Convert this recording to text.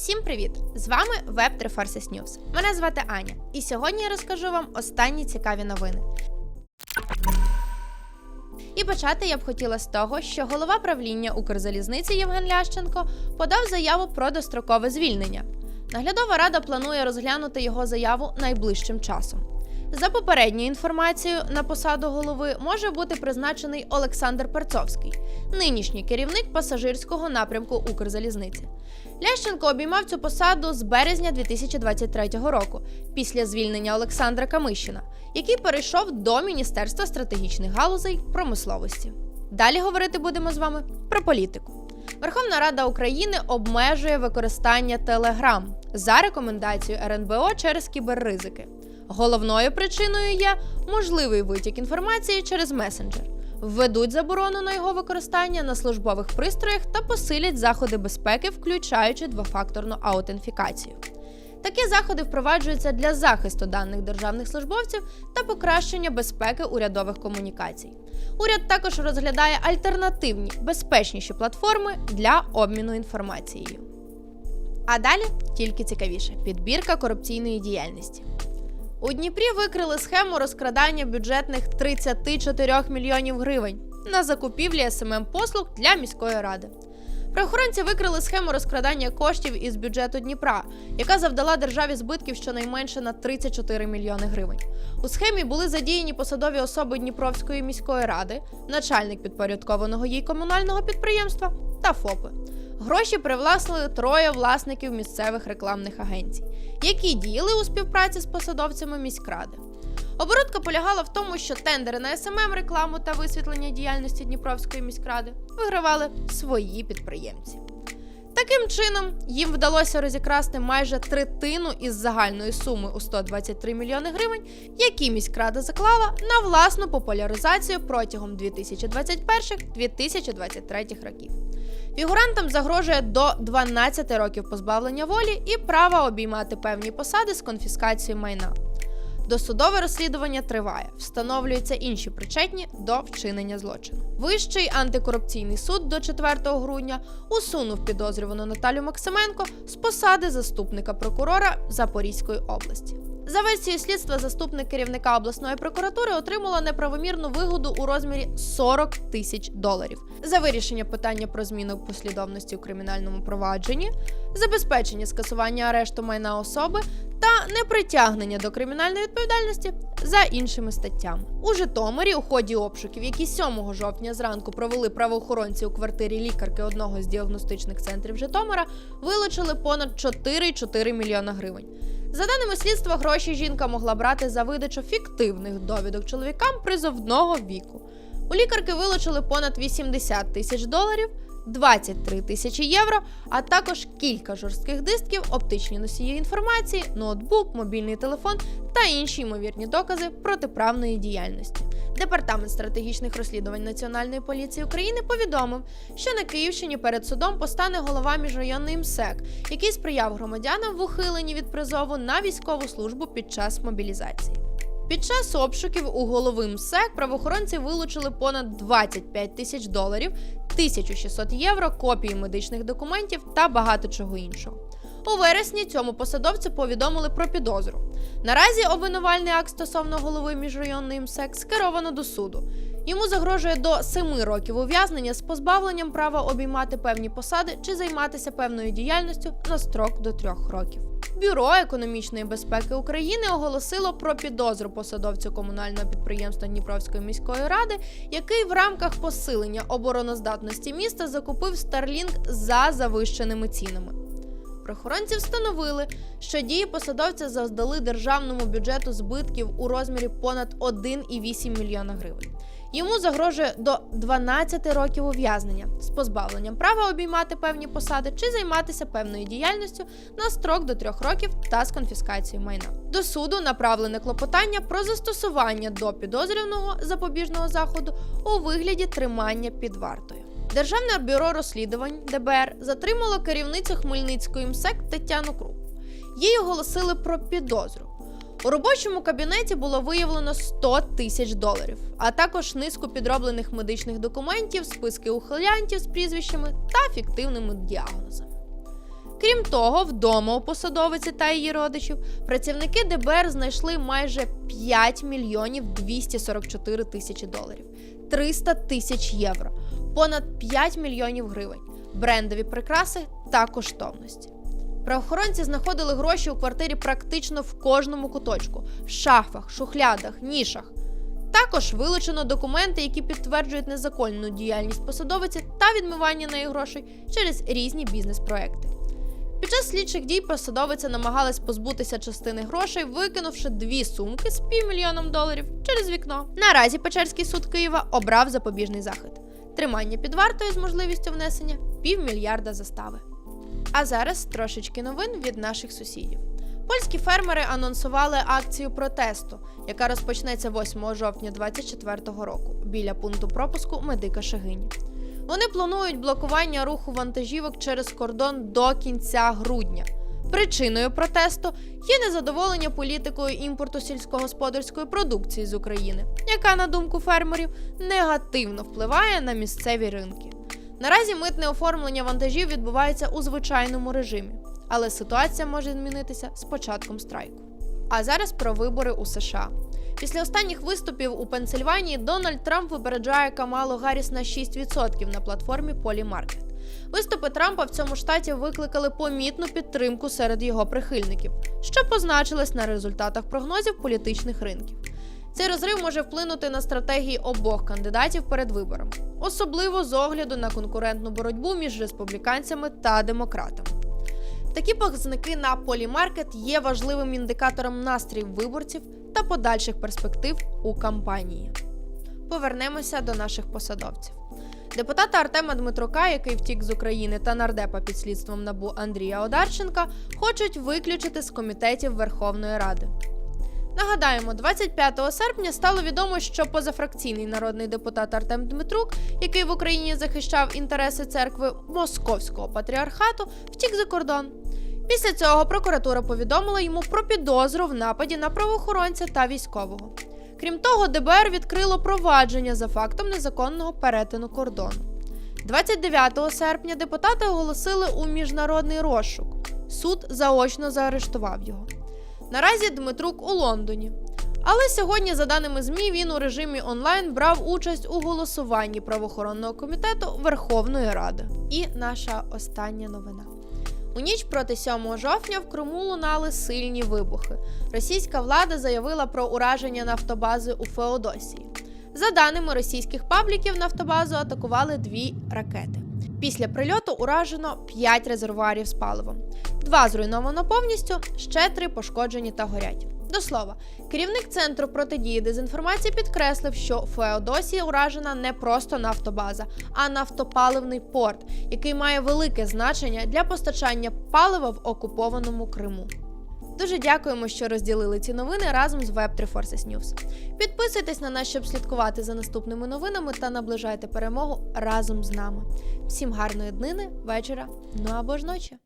Всім привіт! З вами Web 3 Forces News. Мене звати Аня, і сьогодні я розкажу вам останні цікаві новини. І почати я б хотіла з того, що голова правління Укрзалізниці Євген Лященко подав заяву про дострокове звільнення. Наглядова рада планує розглянути його заяву найближчим часом. За попередньою інформацією, на посаду голови може бути призначений Олександр Перцовський, нинішній керівник пасажирського напрямку Укрзалізниці. Лященко обіймав цю посаду з березня 2023 року, після звільнення Олександра Камищина, який перейшов до Міністерства стратегічних галузей промисловості. Далі говорити будемо з вами про політику. Верховна Рада України обмежує використання Telegram за рекомендацією РНБО через кіберризики. Головною причиною є можливий витік інформації через месенджер. Введуть заборону на його використання на службових пристроях та посилять заходи безпеки, включаючи двофакторну аутентифікацію. Такі заходи впроваджуються для захисту даних державних службовців та покращення безпеки урядових комунікацій. Уряд також розглядає альтернативні безпечніші платформи для обміну інформацією. А далі тільки цікавіше підбірка корупційної діяльності. У Дніпрі викрили схему розкрадання бюджетних 34 мільйонів гривень на закупівлі СММ послуг для міської ради. Правоохоронці викрили схему розкрадання коштів із бюджету Дніпра, яка завдала державі збитків щонайменше на 34 мільйони гривень. У схемі були задіяні посадові особи Дніпровської міської ради, начальник підпорядкованого їй комунального підприємства та ФОПи. Гроші привласнили троє власників місцевих рекламних агенцій, які діяли у співпраці з посадовцями міськради. Оборудка полягала в тому, що тендери на СММ, рекламу та висвітлення діяльності Дніпровської міськради вигравали свої підприємці. Таким чином, їм вдалося розікрасти майже третину із загальної суми у 123 мільйони гривень, які міськрада заклала на власну популяризацію протягом 2021-2023 років. Фігурантам загрожує до 12 років позбавлення волі і права обіймати певні посади з конфіскацією майна. Досудове розслідування триває, встановлюються інші причетні до вчинення злочину. Вищий антикорупційний суд до 4 грудня усунув підозрювану Наталю Максименко з посади заступника прокурора Запорізької області. За версією слідства, заступник керівника обласної прокуратури отримала неправомірну вигоду у розмірі 40 тисяч доларів за вирішення питання про зміну послідовності у кримінальному провадженні, забезпечення скасування арешту майна особи та непритягнення до кримінальної відповідальності за іншими статтями. У Житомирі у ході обшуків, які 7 жовтня зранку провели правоохоронці у квартирі лікарки одного з діагностичних центрів Житомира, вилучили понад 4,4 мільйона гривень. За даними слідства, гроші жінка могла брати за видачу фіктивних довідок чоловікам призовного віку. У лікарки вилучили понад 80 тисяч доларів, 23 тисячі євро, а також кілька жорстких дисків, оптичні носії інформації, ноутбук, мобільний телефон та інші ймовірні докази протиправної діяльності. Департамент стратегічних розслідувань Національної поліції України повідомив, що на Київщині перед судом постане голова міжрайонної МСЕК, який сприяв громадянам в ухиленні від призову на військову службу під час мобілізації. Під час обшуків у голови МСЕК правоохоронці вилучили понад 25 тисяч доларів, 1600 євро, копії медичних документів та багато чого іншого. У вересні цьому посадовцю повідомили про підозру. Наразі обвинувальний акт стосовно голови міжрайонної МСЕК скеровано до суду. Йому загрожує до 7 років ув'язнення з позбавленням права обіймати певні посади чи займатися певною діяльністю на строк до 3 років. Бюро економічної безпеки України оголосило про підозру посадовцю комунального підприємства Дніпровської міської ради, який в рамках посилення обороноздатності міста закупив Starlink за завищеними цінами. Правоохоронці встановили, що дії посадовця завдали державному бюджету збитків у розмірі понад 1,8 мільйона гривень. Йому загрожує до 12 років ув'язнення з позбавленням права обіймати певні посади чи займатися певною діяльністю на строк до 3 років та з конфіскацією майна. До суду направлене клопотання про застосування до підозрюваного запобіжного заходу у вигляді тримання під вартою. Державне бюро розслідувань ДБР затримало керівницю Хмельницької МСЕК Тетяну Круп. Їй оголосили про підозру. У робочому кабінеті було виявлено 100 тисяч доларів, а також низку підроблених медичних документів, списки ухилянтів з прізвищами та фіктивними діагнозами. Крім того, вдома у посадовиці та її родичів працівники ДБР знайшли майже 5 мільйонів 244 тисячі доларів, 300 тисяч євро, понад 5 мільйонів гривень, брендові прикраси та коштовності. Правоохоронці знаходили гроші у квартирі практично в кожному куточку: в шафах, шухлядах, нішах. Також вилучено документи, які підтверджують незаконну діяльність посадовиці та відмивання неї грошей через різні бізнес-проекти. Під час слідчих дій посадовиця намагалась позбутися частини грошей, викинувши дві сумки з півмільйоном доларів через вікно. Наразі Печерський суд Києва обрав запобіжний захід: тримання під вартою з можливістю внесення півмільярда застави. А зараз трошечки новин від наших сусідів. Польські фермери анонсували акцію протесту, яка розпочнеться 8 жовтня 2024 року біля пункту пропуску Медика Шагині. Вони планують блокування руху вантажівок через кордон до кінця грудня. Причиною протесту є незадоволення політикою імпорту сільськогосподарської продукції з України, яка, на думку фермерів, негативно впливає на місцеві ринки. Наразі митне оформлення вантажів відбувається у звичайному режимі, але ситуація може змінитися з початком страйку. А зараз про вибори у США. Після останніх виступів у Пенсильванії Дональд Трамп випереджає Камалу Гарріс на 6% на платформі Polymarket. Виступи Трампа в цьому штаті викликали помітну підтримку серед його прихильників, що позначилось на результатах прогнозів політичних ринків. Цей розрив може вплинути на стратегії обох кандидатів перед виборами, особливо з огляду на конкурентну боротьбу між республіканцями та демократами. Такі показники на полімаркет є важливим індикатором настроїв виборців та подальших перспектив у кампанії. Повернемося до наших посадовців. Депутата Артема Дмитрука, який втік з України, та нардепа під слідством набу Андрія Одарченка, хочуть виключити з комітетів Верховної Ради. Нагадаємо, 25 серпня стало відомо, що позафракційний народний депутат Артем Дмитрук, який в Україні захищав інтереси церкви Московського патріархату, втік за кордон. Після цього прокуратура повідомила йому про підозру в нападі на правоохоронця та військового. Крім того, ДБР відкрило провадження за фактом незаконного перетину кордону. 29 серпня депутати оголосили у міжнародний розшук. Суд заочно заарештував його. Наразі Дмитрук у Лондоні. Але сьогодні, за даними ЗМІ, він у режимі онлайн брав участь у голосуванні правоохоронного комітету Верховної Ради. І наша остання новина. У ніч проти 7 жовтня в Криму лунали сильні вибухи. Російська влада заявила про ураження нафтобази у Феодосії. За даними російських пабліків, нафтобазу атакували дві ракети. Після прильоту уражено 5 резервуарів з паливом. Два зруйновано повністю, ще три пошкоджені та горять. До слова, керівник центру протидії дезінформації підкреслив, що в Феодосії уражена не просто нафтобаза, а нафтопаливний порт, який має велике значення для постачання палива в окупованому Криму. Дуже дякуємо, що розділили ці новини разом з Web3 Forces News. Підписуйтесь на нас, щоб слідкувати за наступними новинами та наближайте перемогу разом з нами. Всім гарної днини, вечора, ну або ж ночі.